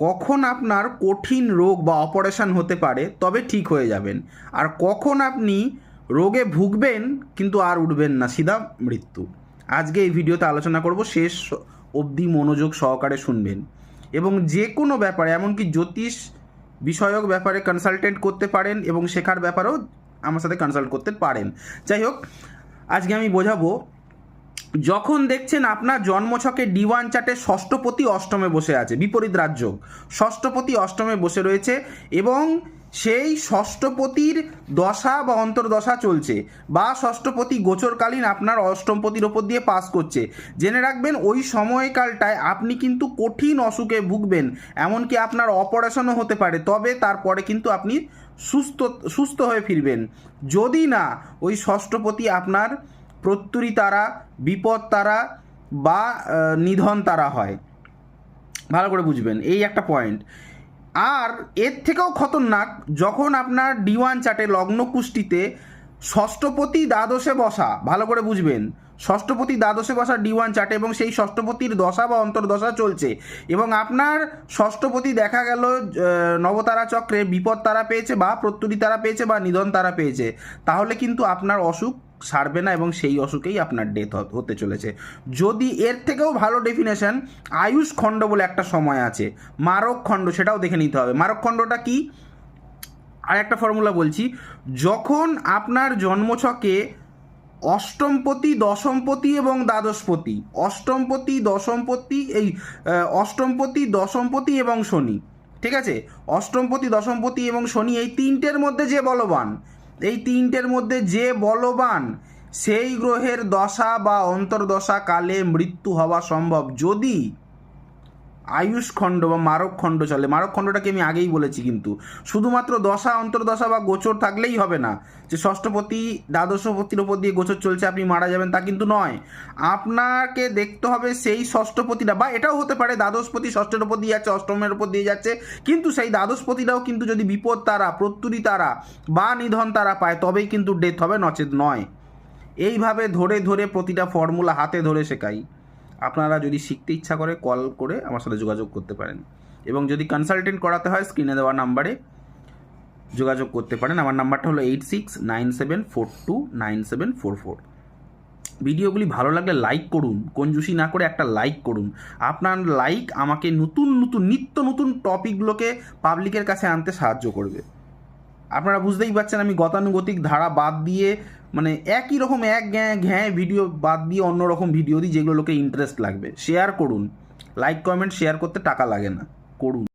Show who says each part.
Speaker 1: কখন আপনার কঠিন রোগ বা অপারেশন হতে পারে, তবে ঠিক হয়ে যাবেন। আর কখন আপনি রোগে ভুগবেন, কিন্তু আর উঠবেন না, সিধা মৃত্যু। আজকে এই ভিডিওতে আলোচনা করব, শেষ অবধি মনোযোগ সহকারে শুনবেন। এবং যে কোনো ব্যাপারে, এমনকি জ্যোতিষ বিষয়ক ব্যাপারে কনসালটেন্ট করতে পারেন এবং শেখার ব্যাপারেও আমার সাথে কনসাল্ট করতে পারেন। যাই হোক, আজকে আমি বোঝাবো যখন দেখছেন আপনার জন্মছকে ডি ওয়ান চার্টে ষষ্ঠপতি অষ্টমে বসে আছে, বিপরীত রাজ্য। ষষ্ঠপতি অষ্টমে বসে রয়েছে এবং সেই ষষ্ঠপতির দশা বা অন্তর্দশা চলছে বা ষষ্ঠপতি গোচরকালীন আপনার অষ্টমপতির ওপর দিয়ে পাস করছে। জেনে রাখবেন, ওই সময়কালটায় আপনি কিন্তু কঠিন অসুখে ভুগবেন, এমনকি আপনার অপারেশনও হতে পারে, তবে তারপরে কিন্তু আপনি সুস্থ সুস্থ হয়ে ফিরবেন। যদি না, ওই ষষ্ঠপতি আপনার প্রত্যুরী তারা, বিপদ তারা বা নিধন তারা হয়। ভালো করে বুঝবেন, এই একটা পয়েন্ট আর এর থেকেও খতরনাক, যখন আপনার ডি ওয়ান লগ্ন কুষ্টিতে ষষ্ঠপতি দ্বাদশে বসা, ভালো করে বুঝবেন, ষষ্ঠপতি দ্বাদশে বসা ডি ওয়ান চার্টে এবং সেই ষষ্ঠপতির দশা বা অন্তর্দশা চলছে এবং আপনার ষষ্ঠপতি দেখা গেল নবতারা চক্রে বিপদ তারা পেয়েছে বা প্রত্যুরী তারা পেয়েছে বা নিধন তারা পেয়েছে, তাহলে কিন্তু আপনার অসুখ সারবে না এবং সেই অসুখেই আপনার ডেথ হতে চলেছে। যদি এর থেকেও ভালো ডেফিনেশন আয়ুষ খণ্ড বলে একটা সময় আছে। মারক খণ্ড, সেটাও দেখে নিতে হবে। মারক খণ্ডটা কি? আর একটা ফর্মুলা বলছি। যখন আপনার জন্মছকে অষ্টমপতি, দশমপতি এবং দ্বাদশপতি, অষ্টমপতি, দশমপতি, এই অষ্টমপতি, দশমপতি এবং শনি, ঠিক আছে? অষ্টমপতি, দশমপতি এবং শনি এই তিনটের মধ্যে যে বলবান এই তিনটের মধ্যে যে বলবান, সেই গ্রহের দশা বা অন্তর্দশা কালে মৃত্যু হওয়া সম্ভব। যদি আয়ুষ খণ্ড বা মারক খণ্ড চলে। মারক খণ্ডটাকে আমি আগেই বলেছি কিন্তু। শুধুমাত্র দশা, অন্তর্দশা বা গোচর থাকলেই হবে না। যে ষষ্ঠপতি, দ্বাদশপতির ওপর দিয়ে গোচর চলছে, আপনি মারা যাবেন তা কিন্তু নয়। আপনাকে দেখতে হবে সেই ষষ্ঠপতিটা বা এটাও হতে পারে দ্বাদশপতি ষষ্ঠের ওপর দিয়ে যাচ্ছে, অষ্টমের ওপর দিয়ে যাচ্ছে। কিন্তু সেই দ্বাদশপতিটাও কিন্তু যদি বিপদ তারা, প্রত্যুরী তারা বা নিধন তারা পায়, তবেই কিন্তু ডেথ হবে, নচেত নয়। এইভাবে ধরে ধরে প্রতিটা ফর্মুলা হাতে ধরে শেখাই। আপনারা যদি শিখতে ইচ্ছা করে কল করে আমার সাথে যোগাযোগ করতে পারেন। এবং যদি কনসালটেন্ট করাতে হয় স্ক্রিনে দেওয়া নাম্বারে যোগাযোগ করতে পারেন। আমার নাম্বারটা হলো eight six nine seven four two nine seven four four ভিডিওগুলি ভালো লাগলে লাইক করুন, কঞ্জুসি না করে একটা লাইক করুন। আপনার লাইক আমাকে নতুন নতুন, নিত্য নতুন টপিকগুলোকে পাবলিকের কাছে আনতে সাহায্য করবে। আপনারা বুঝতেই পারছেন আমি গতানুগতিক ধারা বাদ দিয়ে মানে একই রকম এক গ্যাঁ, ঘ্যাঁ ভিডিও বাদ দিয়ে অন্য রকম ভিডিও দিই যেগুলো লোকে ইন্টারেস্ট লাগবে। শেয়ার করুন। লাইক কমেন্ট শেয়ার করতে টাকা লাগে না। করুন।